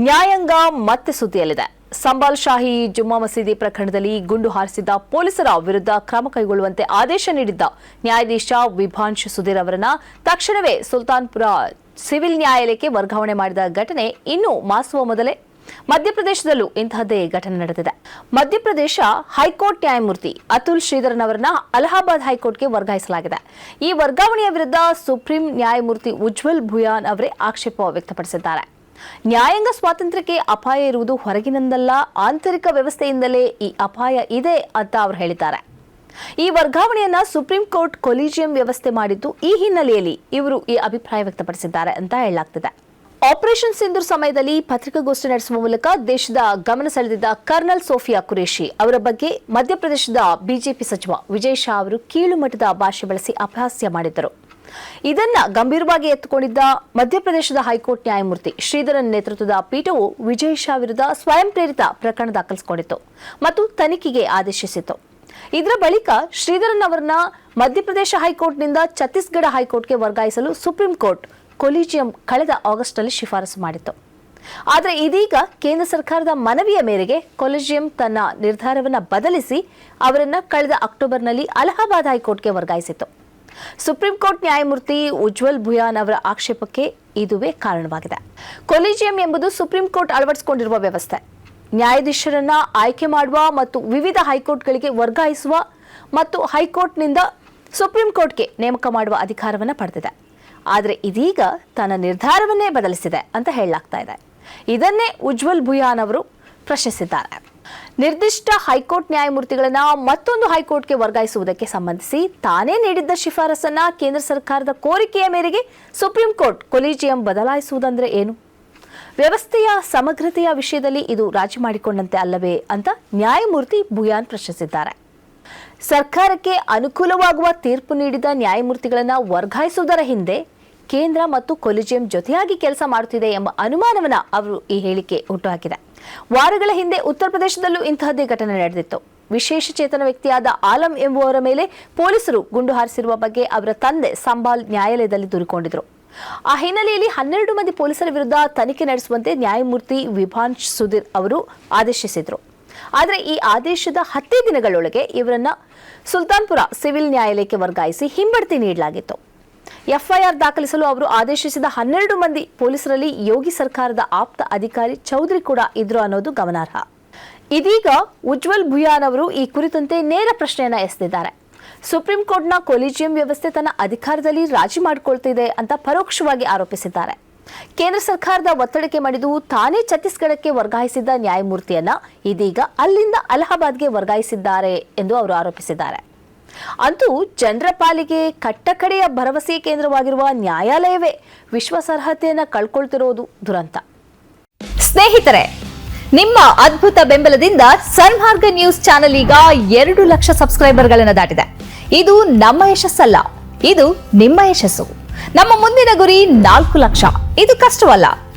ನ್ಯಾಯಾಂಗ ಮತ್ತೆ ಸುದ್ದಿಯಲ್ಲಿದೆ. ಸಂಬಾಲ್ ಶಾಹಿ ಜುಮ್ಮಾ ಮಸೀದಿ ಪ್ರಕರಣದಲ್ಲಿ ಗುಂಡು ಹಾರಿಸಿದ್ದ ಪೊಲೀಸರ ವಿರುದ್ಧ ಕ್ರಮ ಕೈಗೊಳ್ಳುವಂತೆ ಆದೇಶ ನೀಡಿದ್ದ ನ್ಯಾಯಾಧೀಶ ವಿಭಾಂಶ್ ಸುಧೀರ್ ಅವರನ್ನ ತಕ್ಷಣವೇ ಸುಲ್ತಾನ್ಪುರ ಸಿವಿಲ್ ನ್ಯಾಯಾಲಯಕ್ಕೆ ವರ್ಗಾವಣೆ ಮಾಡಿದ ಘಟನೆ ಇನ್ನೂ ಮಾಸುವ ಮೊದಲೇ ಮಧ್ಯಪ್ರದೇಶದಲ್ಲೂ ಇಂತಹದ್ದೇ ಘಟನೆ ನಡೆದಿದೆ. ಮಧ್ಯಪ್ರದೇಶ ಹೈಕೋರ್ಟ್ ನ್ಯಾಯಮೂರ್ತಿ ಅತುಲ್ ಶ್ರೀಧರನ್ ಅವರನ್ನ ಅಲಹಾಬಾದ್ ಹೈಕೋರ್ಟ್ಗೆ ವರ್ಗಾಯಿಸಲಾಗಿದೆ. ಈ ವರ್ಗಾವಣೆಯ ವಿರುದ್ಧ ಸುಪ್ರೀಂ ನ್ಯಾಯಮೂರ್ತಿ ಉಜ್ವಲ್ ಭುಯಾನ್ ಅವರೇ ಆಕ್ಷೇಪ ವ್ಯಕ್ತಪಡಿಸಿದ್ದಾರೆ. ನ್ಯಾಯಾಂಗ ಸ್ವಾತಂತ್ರ್ಯಕ್ಕೆ ಅಪಾಯ ಇರುವುದು ಹೊರಗಿನಿಂದಲ್ಲ, ಆಂತರಿಕ ವ್ಯವಸ್ಥೆಯಿಂದಲೇ ಈ ಅಪಾಯ ಇದೆ ಅಂತ ಅವರು ಹೇಳಿದ್ದಾರೆ. ಈ ವರ್ಗಾವಣೆಯನ್ನ ಸುಪ್ರೀಂ ಕೋರ್ಟ್ ಕೊಲಿಜಿಯಂ ವ್ಯವಸ್ಥೆ ಮಾಡಿದ್ದು ಈ ಹಿನ್ನೆಲೆಯಲ್ಲಿ ಇವರು ಈ ಅಭಿಪ್ರಾಯ ವ್ಯಕ್ತಪಡಿಸಿದ್ದಾರೆ ಅಂತ ಹೇಳಲಾಗ್ತಿದೆ. ಆಪರೇಷನ್ ಸಿಂಧೂರ್ ಸಮಯದಲ್ಲಿ ಪತ್ರಿಕಾಗೋಷ್ಠಿ ನಡೆಸುವ ಮೂಲಕ ದೇಶದ ಗಮನ ಸೆಳೆದಿದ್ದ ಕರ್ನಲ್ ಸೋಫಿಯಾ ಕುರೇಶಿ ಅವರ ಬಗ್ಗೆ ಮಧ್ಯಪ್ರದೇಶದ ಬಿಜೆಪಿ ಸಚಿವ ವಿಜಯ್ ಶಾ ಅವರು ಕೀಳುಮಟ್ಟದ ಭಾಷೆ ಬಳಸಿ ಅಪಹಾಸ್ಯ ಮಾಡಿದ್ದರು. ಇದನ್ನ ಗಂಭೀರವಾಗಿ ಎತ್ತುಕೊಂಡಿದ್ದ ಮಧ್ಯಪ್ರದೇಶದ ಹೈಕೋರ್ಟ್ ನ್ಯಾಯಮೂರ್ತಿ ಶ್ರೀಧರನ್ ನೇತೃತ್ವದ ಪೀಠವು ವಿಜಯ್ ಶಾ ವಿರುದ್ಧ ಸ್ವಯಂ ಪ್ರೇರಿತ ಪ್ರಕರಣ ದಾಖಲಿಸಿಕೊಂಡಿತ್ತು ಮತ್ತು ತನಿಖೆಗೆ ಆದೇಶಿಸಿತು ಇದರ ಬಳಿಕ ಶ್ರೀಧರನ್ ಅವರನ್ನ ಮಧ್ಯಪ್ರದೇಶ ಹೈಕೋರ್ಟ್ನಿಂದ ಛತ್ತೀಸ್ಗಢ ಹೈಕೋರ್ಟ್ಗೆ ವರ್ಗಾಯಿಸಲು ಸುಪ್ರೀಂ ಕೋರ್ಟ್ ಕೊಲಿಜಿಯಂ ಕಳೆದ ಆಗಸ್ಟ್ನಲ್ಲಿ ಶಿಫಾರಸು ಮಾಡಿತ್ತು. ಆದರೆ ಇದೀಗ ಕೇಂದ್ರ ಸರ್ಕಾರದ ಮನವಿಯ ಮೇರೆಗೆ ಕೊಲಿಜಿಯಂ ತನ್ನ ನಿರ್ಧಾರವನ್ನು ಬದಲಿಸಿ ಅವರನ್ನ ಕಳೆದ ಅಕ್ಟೋಬರ್ನಲ್ಲಿ ಅಲಹಾಬಾದ್ ಹೈಕೋರ್ಟ್ಗೆ ವರ್ಗಾಯಿಸಿತು ಸುಪ್ರೀಂ ಕೋರ್ಟ್ ನ್ಯಾಯಮೂರ್ತಿ ಉಜ್ವಲ್ ಭುಯಾನ್ ಅವರ ಆಕ್ಷೇಪಕ್ಕೆ ಇದುವೇ ಕಾರಣವಾಗಿದೆ. ಕೊಲಿಜಿಯಂ ಎಂಬುದು ಸುಪ್ರೀಂ ಕೋರ್ಟ್ ಅಳವಡಿಸಿಕೊಂಡಿರುವ ವ್ಯವಸ್ಥೆ. ನ್ಯಾಯಾಧೀಶರನ್ನ ಆಯ್ಕೆ ಮಾಡುವ ಮತ್ತು ವಿವಿಧ ಹೈಕೋರ್ಟ್ಗಳಿಗೆ ವರ್ಗಾಯಿಸುವ ಮತ್ತು ಹೈಕೋರ್ಟ್ನಿಂದ ಸುಪ್ರೀಂ ಕೋರ್ಟ್ಗೆ ನೇಮಕ ಮಾಡುವ ಅಧಿಕಾರವನ್ನು ಪಡೆದಿದೆ. ಆದರೆ ಇದೀಗ ತನ್ನ ನಿರ್ಧಾರವನ್ನೇ ಬದಲಿಸಿದೆ ಅಂತ ಹೇಳಲಾಗ್ತಾ ಇದೆ. ಇದನ್ನೇ ಉಜ್ವಲ್ ಭುಯಾನ್ ಅವರು ಪ್ರಶ್ನಿಸಿದ್ದಾರೆ. ನಿರ್ದಿಷ್ಟ ಹೈಕೋರ್ಟ್ ನ್ಯಾಯಮೂರ್ತಿಗಳನ್ನ ಮತ್ತೊಂದು ಹೈಕೋರ್ಟ್ಗೆ ವರ್ಗಾಯಿಸುವುದಕ್ಕೆ ಸಂಬಂಧಿಸಿ ತಾನೇ ನೀಡಿದ್ದ ಶಿಫಾರಸನ್ನ ಕೇಂದ್ರ ಸರ್ಕಾರದ ಕೋರಿಕೆಯ ಮೇರೆಗೆ ಸುಪ್ರೀಂ ಕೋರ್ಟ್ ಕೊಲಿಜಿಯಂ ಬದಲಾಯಿಸುವುದಂದ್ರೆ ಏನು? ವ್ಯವಸ್ಥೆಯ ಸಮಗ್ರತೆಯ ವಿಷಯದಲ್ಲಿ ಇದು ರಾಜಿ ಮಾಡಿಕೊಂಡಂತೆ ಅಲ್ಲವೇ ಅಂತ ನ್ಯಾಯಮೂರ್ತಿ ಭುಯಾನ್ ಪ್ರಶ್ನಿಸಿದ್ದಾರೆ. ಸರ್ಕಾರಕ್ಕೆ ಅನುಕೂಲವಾಗುವ ತೀರ್ಪು ನೀಡಿದ ನ್ಯಾಯಮೂರ್ತಿಗಳನ್ನ ವರ್ಗಾಯಿಸುವುದರ ಹಿಂದೆ ಕೇಂದ್ರ ಮತ್ತು ಕೊಲಿಜಿಯಂ ಜೊತೆಯಾಗಿ ಕೆಲಸ ಮಾಡುತ್ತಿದೆ ಎಂಬ ಅನುಮಾನವನ್ನ ಅವರು ಈ ಹೇಳಿಕೆ ಹುಟ್ಟುಹಾಕಿದೆ ವಾರಗಳ ಹಿಂದೆ ಉತ್ತರ ಪ್ರದೇಶದಲ್ಲೂ ಇಂತಹದ್ದೇ ಘಟನೆ ನಡೆದಿತ್ತು. ವಿಶೇಷ ಚೇತನ ವ್ಯಕ್ತಿಯಾದ ಆಲಂ ಎಂಬುವರ ಮೇಲೆ ಪೊಲೀಸರು ಗುಂಡು ಹಾರಿಸಿರುವ ಬಗ್ಗೆ ಅವರ ತಂದೆ ಸಂಬಾಲ್ ನ್ಯಾಯಾಲಯದಲ್ಲಿ ದೂರಿಕೊಂಡಿದ್ರು. ಆ ಹಿನ್ನೆಲೆಯಲ್ಲಿ ಹನ್ನೆರಡು ಮಂದಿ ಪೊಲೀಸರ ವಿರುದ್ಧ ತನಿಖೆ ನಡೆಸುವಂತೆ ನ್ಯಾಯಮೂರ್ತಿ ವಿಭಾಂಶ್ ಸುಧೀರ್ ಅವರು ಆದೇಶಿಸಿದ್ರು. ಆದರೆ ಈ ಆದೇಶದ ಹತ್ತೇ ದಿನಗಳೊಳಗೆ ಇವರನ್ನ ಸುಲ್ತಾನ್ಪುರ ಸಿವಿಲ್ ನ್ಯಾಯಾಲಯಕ್ಕೆ ವರ್ಗಾಯಿಸಿ ಹಿಂಬಡ್ತಿ ನೀಡಲಾಗಿತ್ತು. ಎಫ್ಐಆರ್ ದಾಖಲಿಸಲು ಅವರು ಆದೇಶಿಸಿದ ಹನ್ನೆರಡು ಮಂದಿ ಪೊಲೀಸರಲ್ಲಿ ಯೋಗಿ ಸರ್ಕಾರದ ಆಪ್ತ ಅಧಿಕಾರಿ ಚೌಧರಿ ಕೂಡ ಇದ್ರು ಅನ್ನೋದು ಗಮನಾರ್ಹ. ಇದೀಗ ಉಜ್ವಲ್ ಭುಯಾನ್ ಅವರು ಈ ಕುರಿತಂತೆ ನೇರ ಪ್ರಶ್ನೆಯನ್ನ ಎಸೆದಿದ್ದಾರೆ. ಸುಪ್ರೀಂ ಕೋರ್ಟ್ನ ಕೊಲಿಜಿಯಂ ವ್ಯವಸ್ಥೆ ತನ್ನ ಅಧಿಕಾರದಲ್ಲಿ ರಾಜಿ ಮಾಡಿಕೊಳ್ತಿದೆ ಅಂತ ಪರೋಕ್ಷವಾಗಿ ಆರೋಪಿಸಿದ್ದಾರೆ. ಕೇಂದ್ರ ಸರ್ಕಾರದ ಒತ್ತಡಕ್ಕೆ ಮಣಿದು ತಾನೇ ಛತ್ತೀಸ್ಗಢಕ್ಕೆ ವರ್ಗಾಯಿಸಿದ್ದ ನ್ಯಾಯಮೂರ್ತಿಯನ್ನ ಇದೀಗ ಅಲ್ಲಿಂದ ಅಲಹಾಬಾದ್ಗೆ ವರ್ಗಾಯಿಸಿದ್ದಾರೆ ಎಂದು ಅವರು ಆರೋಪಿಸಿದ್ದಾರೆ. ಅಂತೂ ಜನರ ಪಾಲಿಗೆ ಕಟ್ಟಕಡೆಯ ಭರವಸೆ ಕೇಂದ್ರವಾಗಿರುವ ನ್ಯಾಯಾಲಯವೇ ವಿಶ್ವಾಸಾರ್ಹತೆಯನ್ನು ಕಳ್ಕೊಳ್ತಿರೋದು ದುರಂತ. ಸ್ನೇಹಿತರೆ, ನಿಮ್ಮ ಅದ್ಭುತ ಬೆಂಬಲದಿಂದ ಸನ್ಮಾರ್ಗ ನ್ಯೂಸ್ ಚಾನೆಲ್ ಈಗ ಎರಡು ಲಕ್ಷ ಸಬ್ಸ್ಕ್ರೈಬರ್ಗಳನ್ನು ದಾಟಿದೆ. ಇದು ನಮ್ಮ ಯಶಸ್ಸಲ್ಲ, ಇದು ನಿಮ್ಮ ಯಶಸ್ಸು. ನಮ್ಮ ಮುಂದಿನ ಗುರಿ ನಾಲ್ಕು ಲಕ್ಷ. ಇದು ಕಷ್ಟವಲ್ಲ